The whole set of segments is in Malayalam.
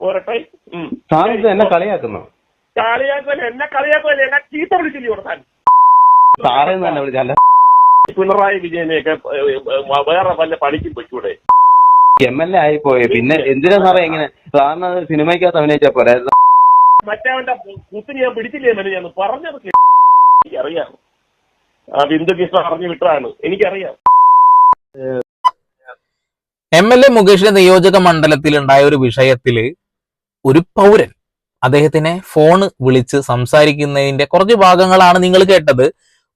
പോരട്ടെ പോരട്ടെ എന്നെ കളിയാക്കുന്നു? കളിയാക്കുമല്ലേ എന്നെ കളിയാക്കുമല്ലേ എന്നെ ചീത്ത വിളിച്ചില്ലേ കൊടുത്താൻ സാറേ തന്നെ വിളിച്ചല്ല പിണറായി വിജയനെയൊക്കെ വേറെ വല്ല പണിക്കും വെച്ചൂടെ എം എൽ എ ആയി പോയി പിന്നെ എന്തിനാ സാറേ ഇങ്ങനെ സാറിന് അത് സിനിമയ്ക്കകത്ത് അഭിനയിച്ചാ പോരെ? മറ്റവന്റെ കുത്തിന് ഞാൻ പിടിച്ചില്ലേ മെനു ഞാൻ പറഞ്ഞത് എനിക്കറിയാം. ആ ബിന്ദു കൃഷ്ണ അറിഞ്ഞു വിട്ടതാണ്. എനിക്കറിയാം. എം എൽ എ മുകേഷിന്റെ നിയോജക മണ്ഡലത്തിൽ ഉണ്ടായ ഒരു വിഷയത്തിൽ ഒരു പൗരൻ അദ്ദേഹത്തിനെ ഫോണ് വിളിച്ച് സംസാരിക്കുന്നതിന്റെ കുറച്ച് ഭാഗങ്ങളാണ് നിങ്ങൾ കേട്ടത്.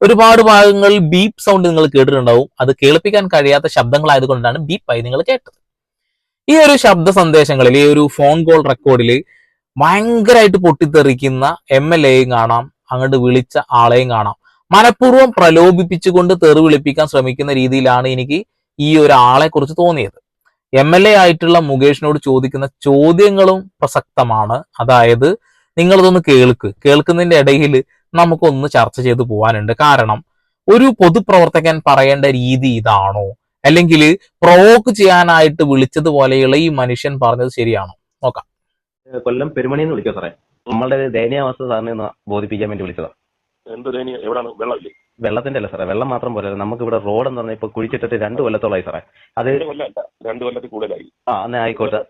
ഒരുപാട് ഭാഗങ്ങളിൽ ബീപ്പ് സൗണ്ട് നിങ്ങൾ കേട്ടിട്ടുണ്ടാവും. അത് കേൾപ്പിക്കാൻ കഴിയാത്ത ശബ്ദങ്ങളായതുകൊണ്ടാണ് ബീപ്പായി നിങ്ങൾ കേട്ടത്. ഈ ഒരു ശബ്ദ സന്ദേശങ്ങളിൽ ഈ ഒരു ഫോൺ കോൾ റെക്കോർഡിൽ ഭയങ്കരമായിട്ട് പൊട്ടിത്തെറിക്കുന്ന എം എൽ എയും കാണാം അങ്ങോട്ട് വിളിച്ച ആളെയും കാണാം. മനഃപൂർവം പ്രലോഭിപ്പിച്ചുകൊണ്ട് തെറി വിളിപ്പിക്കാൻ ശ്രമിക്കുന്ന രീതിയിലാണ് എനിക്ക് ഈ ഒരു ആളെ കുറിച്ച് തോന്നിയത്. എം എൽ എ ആയിട്ടുള്ള മുകേഷിനോട് ചോദിക്കുന്ന ചോദ്യങ്ങളും പ്രസക്തമാണ്. അതായത് നിങ്ങളിതൊന്ന് കേൾക്ക്. കേൾക്കുന്നതിന്റെ ഇടയിൽ നമുക്കൊന്ന് ചർച്ച ചെയ്ത് പോകാനുണ്ട് കാരണം ഒരു പൊതുപ്രവർത്തകൻ പറയേണ്ട രീതി ഇതാണോ? അല്ലെങ്കിൽ പ്രൊവോക്ക് ചെയ്യാനായിട്ട് വിളിച്ചത് പോലെയുള്ള ഈ മനുഷ്യൻ പറഞ്ഞത് ശരിയാണോ? നോക്കാം. കൊല്ലം പെരുമണിന്ന് വിളിക്കോ സാറേ. നമ്മളുടെ ദയനീയാവസ്ഥ സാറിനെ ബോധിപ്പിക്കാൻ വേണ്ടി വിളിച്ചതാണ് എന്ത് ദയനീയ? എവിടെയാണ് വെള്ളമില്ലേ? വെള്ളത്തിന്റെ അല്ല സാറേ വെള്ളം മാത്രം പോലെ നമുക്ക് ഇവിടെ റോഡ് എന്ന് പറഞ്ഞാൽ ഇപ്പൊ കുഴിച്ചിട്ടിട്ട് രണ്ട് കൊല്ലത്തോളായി സാറേ. അത് രണ്ട് കൊല്ലത്തിൽ കൂടുതലായി. ആ എന്നാ ആയിക്കോട്ടെ.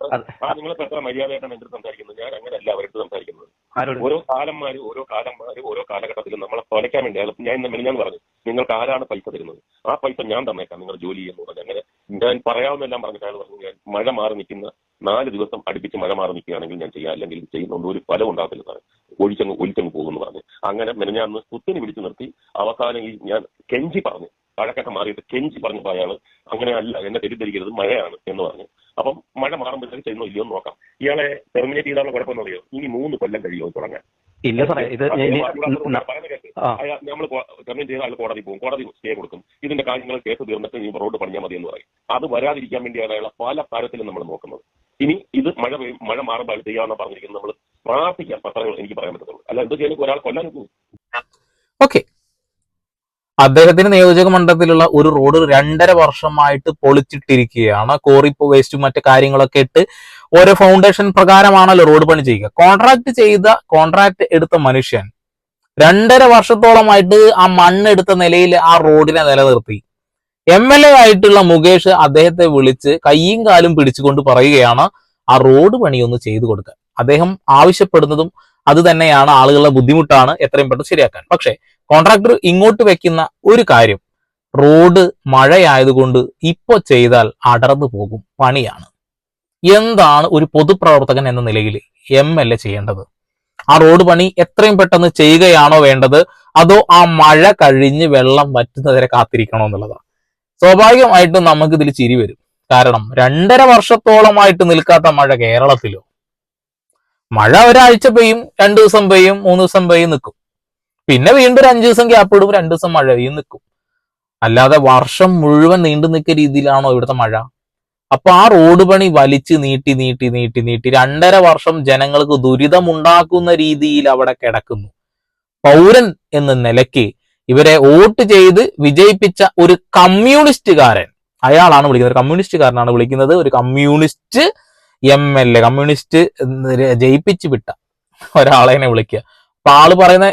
എത്ര മര്യാദയായിട്ടാണ് എന്റെ സംസാരിക്കുന്നത്. ഞാൻ അങ്ങനെയല്ല അവരുടെ സംസാരിക്കുന്നത്. ആരോട്? ഓരോ കാലന്മാര് ഓരോ കാലന്മാര് ഓരോ കാലഘട്ടത്തിലും നമ്മളെ തുലയ്ക്കാൻ വേണ്ടി ഞാൻ ഇന്ന് ഞാൻ പറഞ്ഞു നിങ്ങൾക്ക് ആരാണ് പൈസ തരുന്നത്? ആ പൈസ ഞാൻ തന്നേക്കാം നിങ്ങൾ ജോലി ചെയ്യുന്നു അങ്ങനെ ഞാൻ പറയാവുന്നെല്ലാം പറഞ്ഞിട്ട് അയാൾ പറഞ്ഞു ഞാൻ മഴ മാറി നിൽക്കുന്ന നാല് ദിവസം അടുപ്പിച്ച് മഴ മാറി നിൽക്കുകയാണെങ്കിൽ ഞാൻ ചെയ്യാം അല്ലെങ്കിൽ ചെയ്യുന്നൊന്നും ചെയ്യുന്നുണ്ട്. ഒരു ഫലം ഉണ്ടാകത്തില്ല സാറേ. ഒഴിച്ചങ്ങ് ഒലിച്ചങ്ങ് പറഞ്ഞു അങ്ങനെ മെനഞ്ഞാന്ന് കുത്തിനെ പിടിച്ചു നിർത്തി. അവസാനം ഈ ഞാൻ കെഞ്ചി പറഞ്ഞു. വഴക്കൊക്കെ മാറിയിട്ട് കെഞ്ചി പറഞ്ഞപ്പോൾ അയാൾ അങ്ങനെ അല്ല എന്നെ തെറ്റിദ്ധരിക്കരുത് മഴയാണ് എന്ന് പറഞ്ഞു. അപ്പം മഴ മാറുമ്പോഴത്തേക്ക് ചെയ്യുന്നോ ഇല്ലയോ എന്ന് നോക്കാം. ഇയാളെ ടെർമിനേറ്റ് ചെയ്താലുള്ള കുഴപ്പമെന്ന് അറിയോ? ഇനി മൂന്ന് കൊല്ലം കഴിയുമോ തുടങ്ങാൻ. ഇല്ല സാറേ ഇത് നമ്മൾ ടെർമിനേറ്റ് ചെയ്ത ആൾ കോടതി പോകും. കോടതി സ്റ്റേ കൊടുക്കും. ഇതിന്റെ കാര്യങ്ങൾ കേസ് തീർന്നിട്ട് ഈ റോഡ് പണിയാൽ മതി എന്ന് പറയും. അത് വരാതിരിക്കാൻ വേണ്ടിയാണ് അയാളെ പല കാര്യത്തിലും നമ്മൾ നോക്കുന്നത്. ഇനി ഇത് മഴ മഴ മാറുമ്പോൾ ചെയ്യാമെന്ന് പറഞ്ഞിരിക്കുന്നത്. നമ്മൾ പ്രാർത്ഥിക്കാം. പത്രങ്ങൾ എനിക്ക് പറയാൻ പറ്റത്തുള്ളൂ. അല്ല എന്ത് ചെയ്യാൻ ഒരാൾ കൊല്ലാൻ ഓക്കെ. അദ്ദേഹത്തിന്റെ നിയോജക മണ്ഡലത്തിലുള്ള ഒരു റോഡ് രണ്ടര വർഷമായിട്ട് പൊളിച്ചിട്ടിരിക്കുകയാണ്. കോറി വേസ്റ്റും മറ്റു കാര്യങ്ങളൊക്കെ ഇട്ട് ഓരോ ഫൗണ്ടേഷൻ പ്രകാരമാണല്ലോ റോഡ് പണി ചെയ്യുക. കോൺട്രാക്ട് ചെയ്ത കോൺട്രാക്ട് എടുത്ത മനുഷ്യൻ രണ്ടര വർഷത്തോളമായിട്ട് ആ മണ്ണെടുത്ത നിലയിൽ ആ റോഡിനെ നിലനിർത്തി. എം എൽ എ ആയിട്ടുള്ള മുകേഷ് അദ്ദേഹത്തെ വിളിച്ച് കയ്യും കാലും പിടിച്ചുകൊണ്ട് പറയുകയാണ് ആ റോഡ് പണിയൊന്ന് ചെയ്തു കൊടുക്കാൻ. അദ്ദേഹം ആവശ്യപ്പെടുന്നതും അത് തന്നെയാണ് ആളുകളുടെ ബുദ്ധിമുട്ടാണ് എത്രയും പെട്ടെന്ന് ശരിയാക്കാൻ. പക്ഷേ കോൺട്രാക്ടർ ഇങ്ങോട്ട് വെക്കുന്ന ഒരു കാര്യം റോഡ് മഴയായതുകൊണ്ട് ഇപ്പൊ ചെയ്താൽ അടർന്നു പോകും പണിയാണ്. എന്താണ് ഒരു പൊതുപ്രവർത്തകൻ എന്ന നിലയിൽ എം എൽ എ ചെയ്യേണ്ടത്? ആ റോഡ് പണി എത്രയും പെട്ടെന്ന് ചെയ്യുകയാണോ വേണ്ടത്? അതോ ആ മഴ കഴിഞ്ഞ് വെള്ളം വറ്റുന്നതിനെ കാത്തിരിക്കണോ എന്നുള്ളതാണ്. സ്വാഭാവികമായിട്ടും നമുക്ക് ഇതിൽ ചിരി വരും. കാരണം രണ്ടര വർഷത്തോളമായിട്ട് നിൽക്കാത്ത മഴ കേരളത്തിലോ മഴ ഒരാഴ്ച പെയ്യും രണ്ടു ദിവസം പെയ്യും മൂന്ന് ദിവസം പെയ്യും നിൽക്കും പിന്നെ വീണ്ടും ഒരു അഞ്ചു ദിവസം ഗ്യാപ്പ് ഇടും രണ്ടു ദിവസം മഴ പെയ്യും നിൽക്കും അല്ലാതെ വർഷം മുഴുവൻ നീണ്ടു നിൽക്കുന്ന രീതിയിലാണോ ഇവിടുത്തെ മഴ? അപ്പൊ ആ റോഡ് പണി വലിച്ച് നീട്ടി നീട്ടി നീട്ടി നീട്ടി രണ്ടര വർഷം ജനങ്ങൾക്ക് ദുരിതമുണ്ടാക്കുന്ന രീതിയിൽ അവിടെ കിടക്കുന്നു. പൗരൻ എന്ന നിലയ്ക്ക് ഇവരെ വോട്ട് ചെയ്ത് വിജയിപ്പിച്ച ഒരു കമ്മ്യൂണിസ്റ്റുകാരൻ. അയാളാണ് വിളിക്കുന്നത്. കമ്മ്യൂണിസ്റ്റുകാരനാണ് വിളിക്കുന്നത്. ഒരു communist M L A communist ജയിപ്പിച്ച് വിട്ട ഒരാളെനെ വിളിക്കുക അപ്പൊ ആൾ പറയുന്ന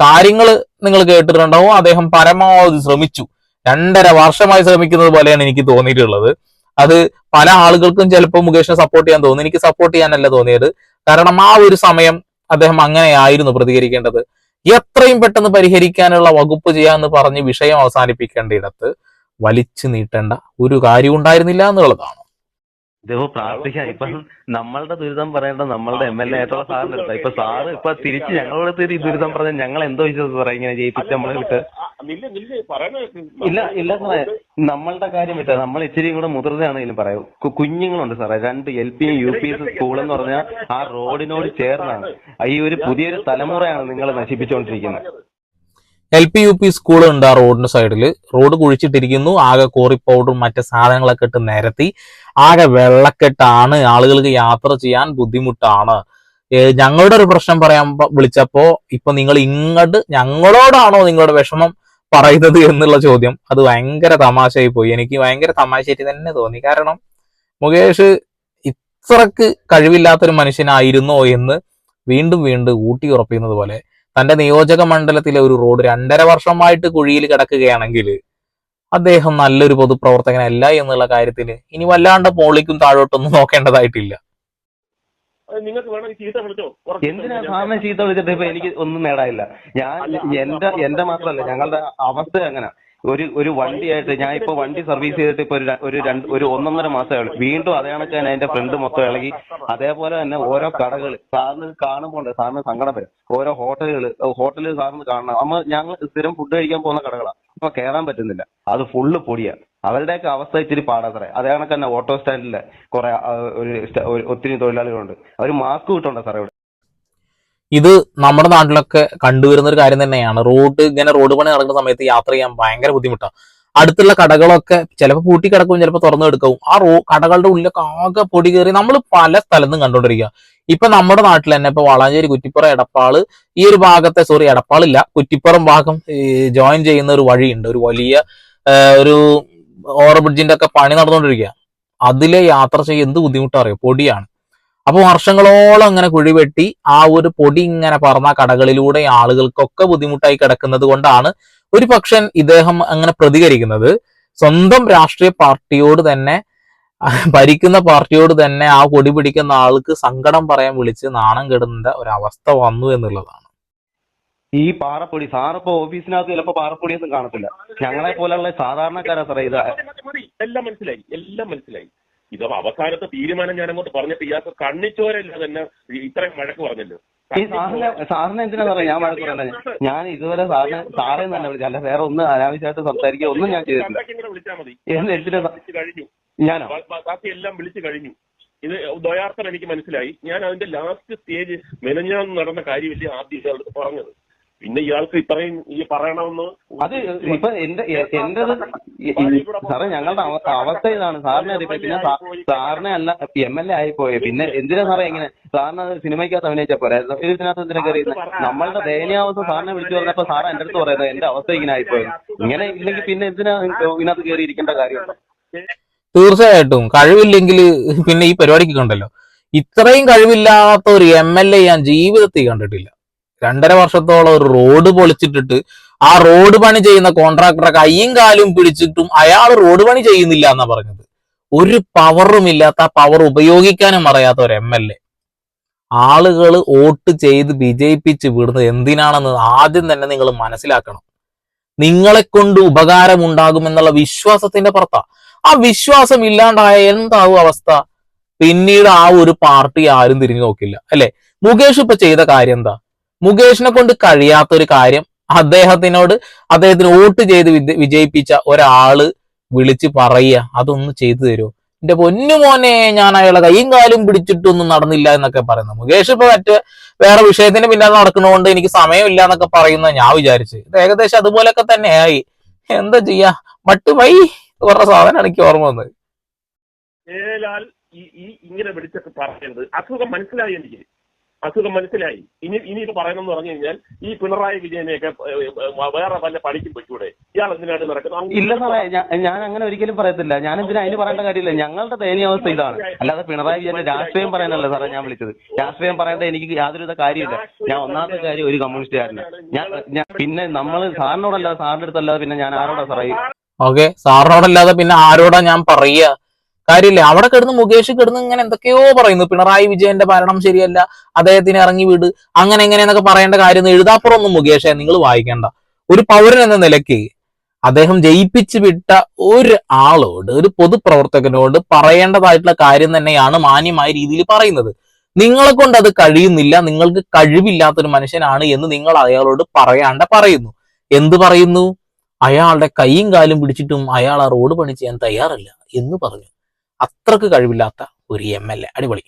കാര്യങ്ങൾ നിങ്ങൾ കേട്ടിട്ടുണ്ടാവും. അദ്ദേഹം പരമാവധി ശ്രമിച്ചു. രണ്ടര വർഷമായി ശ്രമിക്കുന്നത് പോലെയാണ് എനിക്ക് തോന്നിയിട്ടുള്ളത്. അത് പല ആളുകൾക്കും ചിലപ്പോൾ മുകേഷിനെ സപ്പോർട്ട് ചെയ്യാൻ തോന്നുന്നു എനിക്ക് സപ്പോർട്ട് ചെയ്യാനല്ല തോന്നിയത്. കാരണം ആ ഒരു സമയം അദ്ദേഹം അങ്ങനെയായിരുന്നു പ്രതികരിക്കേണ്ടത്. എത്രയും പെട്ടെന്ന് പരിഹരിക്കാനുള്ള വകുപ്പ് ചെയ്യാന്ന് പറഞ്ഞ് വിഷയം അവസാനിപ്പിക്കേണ്ടയിടത്ത് വലിച്ചു നീട്ടേണ്ട ഒരു കാര്യം ഉണ്ടായിരുന്നില്ല എന്നുള്ളതാണ്. ഇതിപ്പോ പ്രാർത്ഥിക്കാം ഇപ്പൊ നമ്മളുടെ ദുരിതം പറയേണ്ട നമ്മളുടെ എം എൽ എ ആയിട്ടുള്ള സാറിന്റെ അടുത്താ ഇപ്പൊ സാറ് ഇപ്പൊ തിരിച്ച് ഞങ്ങളുടെ അടുത്ത് ഈ ദുരിതം പറഞ്ഞ ഞങ്ങൾ എന്തോ വിശ്വസിച്ച് പറയാം ഇങ്ങനെ ജയിപ്പിച്ച് നമ്മളെ വിട്ട്. ഇല്ല. ഇല്ല സാറേ. നമ്മളുടെ കാര്യം വിട്ട. നമ്മൾ ഇച്ചിരി കൂടെ മുതിർന്നാണെങ്കിലും പറയാം. കുഞ്ഞുങ്ങളുണ്ട് സാറേ. രണ്ട് L P U P school എന്ന് പറഞ്ഞാൽ ആ റോഡിനോട് ചേർന്നാണ്. ഈ ഒരു പുതിയൊരു തലമുറയാണ് നിങ്ങൾ നശിപ്പിച്ചുകൊണ്ടിരിക്കുന്നത് L P U P school ഉണ്ട് ആ റോഡിന്റെ സൈഡിൽ റോഡ് കുഴിച്ചിട്ടിരിക്കുന്നു. ആകെ കോറി പൗഡറും മറ്റു സാധനങ്ങളൊക്കെ ഇട്ട് നിരത്തി. ആകെ വെള്ളക്കെട്ടാണ്. ആളുകൾക്ക് യാത്ര ചെയ്യാൻ ബുദ്ധിമുട്ടാണ്. ഞങ്ങളുടെ ഒരു പ്രശ്നം പറയാൻ വിളിച്ചപ്പോ ഇപ്പൊ നിങ്ങൾ ഇങ്ങോട്ട് ഞങ്ങളോടാണോ നിങ്ങളുടെ വിഷമം പറയുന്നത് എന്നുള്ള ചോദ്യം. അത് ഭയങ്കര തമാശയായി പോയി. എനിക്ക് ഭയങ്കര തമാശയായിട്ട് തന്നെ തോന്നി. കാരണം മുകേഷ് ഇത്രക്ക് കഴിവില്ലാത്തൊരു മനുഷ്യനായിരുന്നോ എന്ന് വീണ്ടും വീണ്ടും ഊട്ടി ഉറപ്പിക്കുന്നത് പോലെ തന്റെ നിയോജക മണ്ഡലത്തിലെ ഒരു റോഡ് രണ്ടര വർഷമായിട്ട് കുഴിയിൽ കിടക്കുകയാണെങ്കിൽ അദ്ദേഹം നല്ലൊരു പൊതുപ്രവർത്തകനല്ല എന്നുള്ള കാര്യത്തിൽ ഇനി വല്ലാണ്ട് പോളിക്കും താഴോട്ടൊന്നും നോക്കേണ്ടതായിട്ടില്ല. നിങ്ങൾക്ക് വേണമെങ്കിൽ ചീത്ത വിളിച്ചോ? എന്തിനാ സാറിനെ ചീത്ത വിളിച്ചിട്ട് ഇപ്പൊ എനിക്ക് ഒന്നും നേടാനില്ല. ഞാൻ എന്റെ എന്റെ മാത്രമല്ല ഞങ്ങളുടെ അവസ്ഥ അങ്ങനെ. ഒരു ഒരു വണ്ടിയായിട്ട് ഞാൻ ഇപ്പൊ വണ്ടി സർവീസ് ചെയ്തിട്ട് ഇപ്പൊ ഒരു രണ്ട് ഒരു ഒന്നൊന്നര മാസമേ ഉള്ളൂ വീണ്ടും അതേ കണക്കാണ് എന്റെ ഫ്രണ്ട് മൊത്തം ഇളകി അതേപോലെ തന്നെ ഓരോ കടകൾ സാറിന് കാണുമ്പോൾ സാറിന് സങ്കടം വരും ഓരോ ഹോട്ടലുകൾ ഹോട്ടലിൽ സാറിന് കാണണം. നമ്മൾ ഞങ്ങൾ സ്ഥിരം ഫുഡ് കഴിക്കാൻ പോകുന്ന കടകളാണ് അപ്പൊ കേറാൻ പറ്റുന്നില്ല. അത് ഫുള്ള് പൊടിയാ അവരുടെയൊക്കെ അവസ്ഥ ഇച്ചിരി പാടാത്രേ അതേ കണക്ക് തന്നെ ഓട്ടോ സ്റ്റാൻഡിൽ കുറെ ഒരു ഒത്തിരി തൊഴിലാളികളുണ്ട്. അവർ മാസ്ക് കിട്ടുന്നുണ്ടോ സാറേ ഇവിടെ ഇത് നമ്മുടെ നാട്ടിലൊക്കെ കണ്ടുവരുന്ന ഒരു കാര്യം തന്നെയാണ്. റോഡ് ഇങ്ങനെ റോഡ് പണി നടക്കുന്ന സമയത്ത് യാത്ര ചെയ്യാൻ ഭയങ്കര ബുദ്ധിമുട്ടാണ്. അടുത്തുള്ള കടകളൊക്കെ ചിലപ്പോൾ പൂട്ടി കിടക്കും ചിലപ്പോൾ തുറന്നു കിടക്കും ആ റോ കടകളുടെ ഉള്ളിലൊക്കെ ആകെ പൊടി കയറി നമ്മൾ പല സ്ഥലത്തും കണ്ടുകൊണ്ടിരിക്കുക ഇപ്പൊ നമ്മുടെ നാട്ടിൽ തന്നെ ഇപ്പൊ വളാഞ്ചേരി കുറ്റിപ്പുറ എടപ്പാൾ ഈ ഒരു ഭാഗത്തെ സോറി എടപ്പാളില്ല കുറ്റിപ്പുറം ഭാഗം ജോയിൻ ചെയ്യുന്ന ഒരു വഴിയുണ്ട്. ഒരു വലിയ ഒരു ഓവർ ബ്രിഡ്ജിന്റെ ഒക്കെ പണി നടന്നുകൊണ്ടിരിക്കുക അതിലെ യാത്ര ചെയ്യാൻ എന്ത് ബുദ്ധിമുട്ടാ പൊടിയാണ്. അപ്പൊ വർഷങ്ങളോളം അങ്ങനെ കുഴിവെട്ടി ആ ഒരു പൊടി ഇങ്ങനെ പറന്ന കടകളിലൂടെ ആളുകൾക്കൊക്കെ ബുദ്ധിമുട്ടായി കിടക്കുന്നത് കൊണ്ടാണ് ഒരു പക്ഷേ ഇദ്ദേഹം അങ്ങനെ പ്രതികരിക്കുന്നത്. സ്വന്തം രാഷ്ട്രീയ പാർട്ടിയോട് തന്നെ ഭരിക്കുന്ന പാർട്ടിയോട് തന്നെ ആ കൊടി പിടിക്കുന്ന ആൾക്ക് സങ്കടം പറയാൻ വിളിച്ച് നാണം കെടുന്ന ഒരവസ്ഥ വന്നു എന്നുള്ളതാണ്. ഈ പാറപ്പൊടി സാറിപ്പോ ഓഫീസിനകത്ത് ചിലപ്പോ പാറപ്പൊടിയൊന്നും കാണത്തില്ല. ഞങ്ങളെ പോലെയുള്ള സാധാരണക്കാരാ സാറേ ഇത്. എല്ലാം മനസ്സിലായി എല്ലാം മനസ്സിലായി. ഇത് അവസാനത്തെ തീരുമാനം ഞാൻ അങ്ങോട്ട് പറഞ്ഞിട്ട് ഇയാൾക്ക് കണ്ണിച്ചോരല്ല തന്നെ ഇത്രയും വഴക്ക് പറഞ്ഞല്ലോ സാറിന് എന്തിനാ പറയാ? ഞാൻ വഴക്ക് പറഞ്ഞത് ഞാൻ ഇതുവരെ സാറിനെ സാറേ തന്നെ വിളിച്ചു അല്ല വേറെ ഒന്നും അനാവശ്യമായിട്ട് സംസാരിക്കുക ഒന്നും ഞാൻ ചെയ്തിട്ടില്ല. കഴിഞ്ഞു. ഞാനോ? ബാക്കി എല്ലാം വിളിച്ചു കഴിഞ്ഞു. ഇത് ദ്വയാർത്ഥം എനിക്ക് മനസ്സിലായി. ഞാൻ അതിന്റെ ലാസ്റ്റ് സ്റ്റേജ് മെനഞ്ഞാന്ന് നടന്ന കാര്യമില്ല ആദ്യം പറഞ്ഞത്. പിന്നെ ഇയാൾക്ക് ഇത്രയും ഈ പറയണമെന്ന് അത് ഇപ്പൊ എന്റെ എന്റെ എന്റേത് സാറേ ഞങ്ങളുടെ അവ- അവസ്ഥ ഇതാണ്. സാറിനെ അറിയിപ്പോ പിന്നെ സാറിനെ അല്ല എം എൽ എ ആയിപ്പോയി. പിന്നെ എന്തിനാ സാറേ ഇങ്ങനെ? സാറിന് അത് സിനിമയ്ക്കകത്ത് അഭിനയിച്ചാ പോരെ ഇതിനകത്ത് എന്തിനാ നമ്മളുടെ ദയനീയാവസ്ഥ സാറിനെ വിളിച്ചു പറഞ്ഞപ്പോ സാറ് എന്റെ അടുത്ത് പറയുന്നത് എന്റെ അവസ്ഥ ഇങ്ങനെ ആയിപ്പോയത് ഇങ്ങനെ ഇല്ലെങ്കിൽ പിന്നെ എന്തിനാ ഇതിനകത്ത് കയറി ഇരിക്കേണ്ട കാര്യമുണ്ടോ? തീർച്ചയായിട്ടും. കഴിവില്ലെങ്കിൽ പിന്നെ ഈ പരിപാടിക്ക് കണ്ടല്ലോ. ഇത്രയും കഴിവില്ലാത്ത ഒരു എം എൽ എ ഞാൻ ജീവിതത്തിൽ കണ്ടിട്ടില്ല. രണ്ടര വർഷത്തോളം ഒരു റോഡ് പൊളിച്ചിട്ടിട്ട് ആ റോഡ് പണി ചെയ്യുന്ന കോൺട്രാക്ടറെ കയ്യും കാലും പിടിച്ചിട്ടും അയാൾ റോഡ് പണി ചെയ്യുന്നില്ല എന്നാ പറഞ്ഞത്. ഒരു പവറും ഇല്ലാത്ത ആ പവർ ഉപയോഗിക്കാനും അറിയാത്ത ഒരു എം എൽ എ ആളുകൾ വോട്ട് ചെയ്ത് വിജയിപ്പിച്ച് വിടുന്നത് എന്തിനാണെന്ന് ആദ്യം തന്നെ നിങ്ങൾ മനസ്സിലാക്കണം. നിങ്ങളെ കൊണ്ട് ഉപകാരമുണ്ടാകുമെന്നുള്ള വിശ്വാസത്തിന്റെ പുറത്ത. ആ വിശ്വാസം ഇല്ലാണ്ടായ എന്താവും അവസ്ഥ? പിന്നീട് ആ ഒരു പാർട്ടി ആരും തിരിഞ്ഞു നോക്കില്ല അല്ലെ? മുകേഷ് ഇപ്പൊ ചെയ്ത കാര്യം എന്താ? മുകേഷിനെ കൊണ്ട് കഴിയാത്ത ഒരു കാര്യം അദ്ദേഹത്തിനോട് അദ്ദേഹത്തിന് വോട്ട് ചെയ്ത് വിജയിപ്പിച്ച ഒരാൾ വിളിച്ച് പറയുക അതൊന്ന് ചെയ്തു തരുമോ എന്റെ പൊന്നു മോനെ ഞാൻ അയാളെ കൈയും കാലും പിടിച്ചിട്ടൊന്നും നടന്നില്ല എന്നൊക്കെ പറയുന്നത് മുകേഷ് ഇപ്പൊ മറ്റേ വേറെ വിഷയത്തിന് പിന്നാലെ നടക്കുന്നതുകൊണ്ട് എനിക്ക് സമയമില്ല എന്നൊക്കെ പറയുന്ന ഞാൻ വിചാരിച്ചു. ഇത് ഏകദേശം അതുപോലൊക്കെ ആയി എന്താ ചെയ്യാ? മട്ട് വൈ പറഞ്ഞ സാധനമാണ് എനിക്ക് ഓർമ്മ വന്നത്. ഇങ്ങനെ വിളിച്ചൊക്കെ പറയരുത് അസുഖം മനസ്സിലായി എനിക്ക്. അസുഖം മനസ്സിലായി. ഇനി ഇനി ഇത് പറയണമെന്ന് പറഞ്ഞു കഴിഞ്ഞാൽ ഈ പിണറായി വിജയനെയൊക്കെ വേറെ വല്ല പണിക്കും പറ്റൂടെ ഇയാൾ എന്തിനായിട്ട് നടക്കുന്നത്? ഇല്ല സാറേ ഞാൻ അങ്ങനെ ഒരിക്കലും പറയത്തില്ല. ഞാൻ എന്തിനാ അതിന് പറയേണ്ട കാര്യമില്ല. ഞങ്ങളുടെ ദയനീയാവസ്ഥ ഇതാണ്. അല്ലാതെ പിണറായി വിജയന്റെ രാഷ്ട്രീയം പറയാനല്ല സാറേ ഞാൻ വിളിച്ചത്. രാഷ്ട്രീയം പറയേണ്ട എനിക്ക് യാതൊരുവിധ കാര്യമില്ല. ഞാൻ ഒന്നാമത്തെ കാര്യം ഒരു കമ്മ്യൂണിസ്റ്റുകാരനാണ് ഞാൻ ഞാൻ പിന്നെ നമ്മൾ സാറിനോടല്ലാതെ സാറിന്റെ അടുത്തല്ലാതെ പിന്നെ ഞാൻ ആരോടാ സാറേ ഓക്കെ സാറിനോടല്ലാതെ പിന്നെ ആരോടാ ഞാൻ പറയുക? കാര്യമില്ല? അവിടെ കിടന്ന് മുകേഷ് കിടന്ന് ഇങ്ങനെ എന്തൊക്കെയോ പറയുന്നു. പിണറായി വിജയന്റെ ഭരണം ശരിയല്ല അദ്ദേഹത്തിന് ഇറങ്ങി വിട് അങ്ങനെ എങ്ങനെ എന്നൊക്കെ പറയേണ്ട കാര്യം എഴുതാപ്പുറമൊന്നും മുകേഷെ നിങ്ങൾ വായിക്കേണ്ട. ഒരു പൗരൻ എന്ന നിലയ്ക്ക് അദ്ദേഹം ജയിപ്പിച്ചു വിട്ട ഒരു ആളോട് ഒരു പൊതുപ്രവർത്തകനോട് പറയേണ്ടതായിട്ടുള്ള കാര്യം തന്നെയാണ് മാന്യമായ രീതിയിൽ പറയുന്നത്. നിങ്ങളെ കൊണ്ട് അത് കഴിയുന്നില്ല നിങ്ങൾക്ക് കഴിവില്ലാത്തൊരു മനുഷ്യനാണ് എന്ന് നിങ്ങൾ അയാളോട് പറയാണ്ട പറയുന്നു. എന്ത് പറയുന്നു? അയാളുടെ കൈയും കാലും പിടിച്ചിട്ടും അയാൾ ആ റോഡ് പണി ചെയ്യാൻ തയ്യാറല്ല എന്ന് പറഞ്ഞു. അത്രയ്ക്ക് കഴിവില്ലാത്ത ഒരു എം എൽ എ. അടിപൊളി.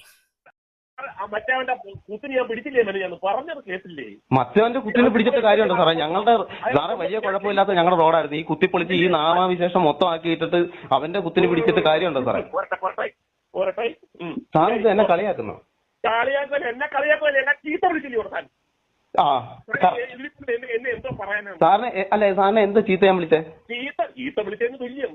ആ മറ്റവന്റെ കുത്തിന് ഞാൻ പിടിച്ചില്ലേ മെനെ ഞാൻ പറഞ്ഞത് കേട്ടില്ലേ? മറ്റവന്റെ കുത്തിന് പിടിച്ചിട്ട് കാര്യമുണ്ടോ സാറേ? ഞങ്ങളുടെ സാറേ വലിയ കുഴപ്പമില്ലാത്ത ഞങ്ങളുടെ റോഡായിരുന്നു. ഈ കുത്തിപ്പൊളിച്ച് ഈ നാമാവിശേഷം മൊത്തം ആക്കിയിട്ടിട്ട് അവന്റെ കുത്തിന് പിടിച്ചിട്ട് കാര്യമുണ്ടോ സാറേ. സാർ ഇത് എന്നെ കളിയാക്കുന്നു? സാറിന് എന്നെ എന്നെ ചീത്ത വിളിച്ചില്ലേ ആ അല്ലെ സാറിനെ എന്ത് ചീത്ത ഞാൻ വിളിച്ചേ? ചീത്ത ചീത്ത വിളിച്ചതിന് തുല്യം.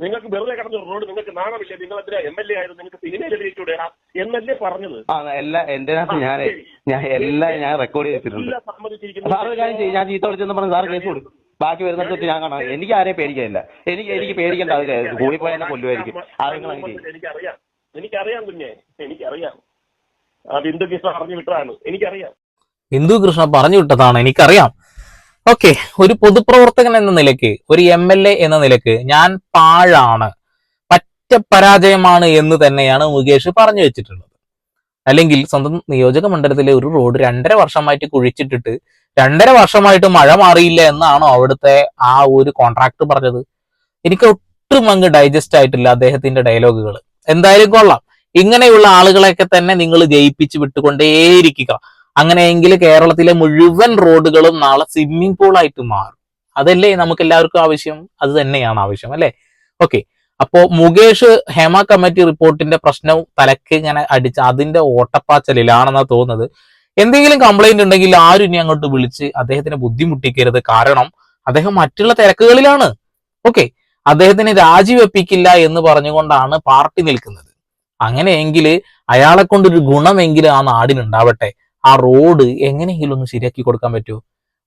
നിങ്ങൾക്ക് വെറുതെ കിടന്ന് റോഡ് നിങ്ങൾക്ക് നാണമില്ല. നിങ്ങൾ എന്തിനാ എം എൽ എ ആയിരുന്നു നിങ്ങൾക്ക് സിനിമയിൽ എഴുതിയിട്ടൂടെടാ എന്നല്ലേ പറഞ്ഞത്? എല്ലാ എന്റെ ഞാൻ ഞാൻ എല്ലാം ഞാൻ റെക്കോർഡ് ചെയ്തിട്ടുണ്ട്. കാര്യം ഞാൻ ചീത്ത വിളിച്ചെന്ന് പറഞ്ഞ് സാർ കേസ് കൊടുക്കും. ബാക്കി വരുന്നിടത്ത് ഞാൻ കാണാം. എനിക്ക് ആരെയും പേടിക്കാനില്ല. എനിക്ക് എനിക്ക് പേടിക്കേണ്ട അത് കൂടി പോയാൽ കൊല്ലുമായിരിക്കും അത് എനിക്കറിയാം. എനിക്കറിയാം കുഞ്ഞെ. എനിക്കറിയാം. ആ ബിന്ദു കൃഷ്ണ പറഞ്ഞു വിട്ടതാണ്. എനിക്കറിയാം. ഹിന്ദു കൃഷ്ണ പറഞ്ഞു വിട്ടതാണ്. എനിക്കറിയാം. ഓക്കെ ഒരു പൊതുപ്രവർത്തകൻ എന്ന നിലയ്ക്ക് ഒരു എം എൽ എ എന്ന നിലയ്ക്ക് ഞാൻ പാഴാണ് പറ്റ പരാജയമാണ് എന്ന് തന്നെയാണ് മുകേഷ് പറഞ്ഞു വെച്ചിട്ടുള്ളത്. അല്ലെങ്കിൽ സ്വന്തം നിയോജക മണ്ഡലത്തിലെ ഒരു റോഡ് രണ്ടര വർഷമായിട്ട് കുഴിച്ചിട്ടിട്ട് രണ്ടര വർഷമായിട്ട് മഴ മാറിയില്ല എന്നാണോ അവിടുത്തെ ആ ഒരു കോൺട്രാക്ട് പറഞ്ഞത്? എനിക്ക് ഒട്ടും അങ്ങ് ഡൈജസ്റ്റ് ആയിട്ടില്ല അദ്ദേഹത്തിന്റെ ഡയലോഗുകൾ എന്തായാലും കൊള്ളാം. ഇങ്ങനെയുള്ള ആളുകളെയൊക്കെ തന്നെ നിങ്ങൾ ജയിപ്പിച്ച് വിട്ടുകൊണ്ടേയിരിക്കുക. അങ്ങനെയെങ്കിൽ കേരളത്തിലെ മുഴുവൻ റോഡുകളും നാളെ സ്വിമ്മിംഗ് പൂളായിട്ട് മാറും. അതല്ലേ നമുക്ക് എല്ലാവർക്കും ആവശ്യം? അത് തന്നെയാണ് ആവശ്യം അല്ലെ? ഓക്കെ അപ്പോ മുകേഷ് ഹേമ കമ്മിറ്റി റിപ്പോർട്ടിന്റെ പ്രശ്നം തലക്ക് ഇങ്ങനെ അടിച്ച് അതിന്റെ ഓട്ടപ്പാച്ചലിലാണെന്നാ തോന്നുന്നത്. എന്തെങ്കിലും കംപ്ലൈന്റ് ഉണ്ടെങ്കിൽ ആരും ഇനി അങ്ങോട്ട് വിളിച്ച് അദ്ദേഹത്തിനെ ബുദ്ധിമുട്ടിക്കരുത്. കാരണം അദ്ദേഹം മറ്റുള്ള തിരക്കുകളിലാണ്. ഓക്കെ അദ്ദേഹത്തിന് രാജിവെപ്പിക്കില്ല എന്ന് പറഞ്ഞുകൊണ്ടാണ് പാർട്ടി നിൽക്കുന്നത്. അങ്ങനെയെങ്കിൽ അയാളെ കൊണ്ടൊരു ഗുണമെങ്കിലും ആ നാടിനുണ്ടാവട്ടെ. ആ റോഡ് എങ്ങനെയെങ്കിലും ഒന്ന് ശരിയാക്കി കൊടുക്കാൻ പറ്റുമോ?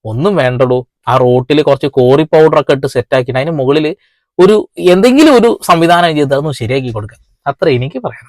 ഒന്നും വേണ്ടടോ. ആ റോട്ടിൽ കുറച്ച് കോറി പൗഡർ ഒക്കെ ഇട്ട് സെറ്റാക്കിയിട്ട് അതിന് മുകളിൽ ഒരു എന്തെങ്കിലും ഒരു സംവിധാനം ചെയ്ത് അതൊന്ന് ശരിയാക്കി കൊടുക്കാം. അത്ര എനിക്ക് പറയാം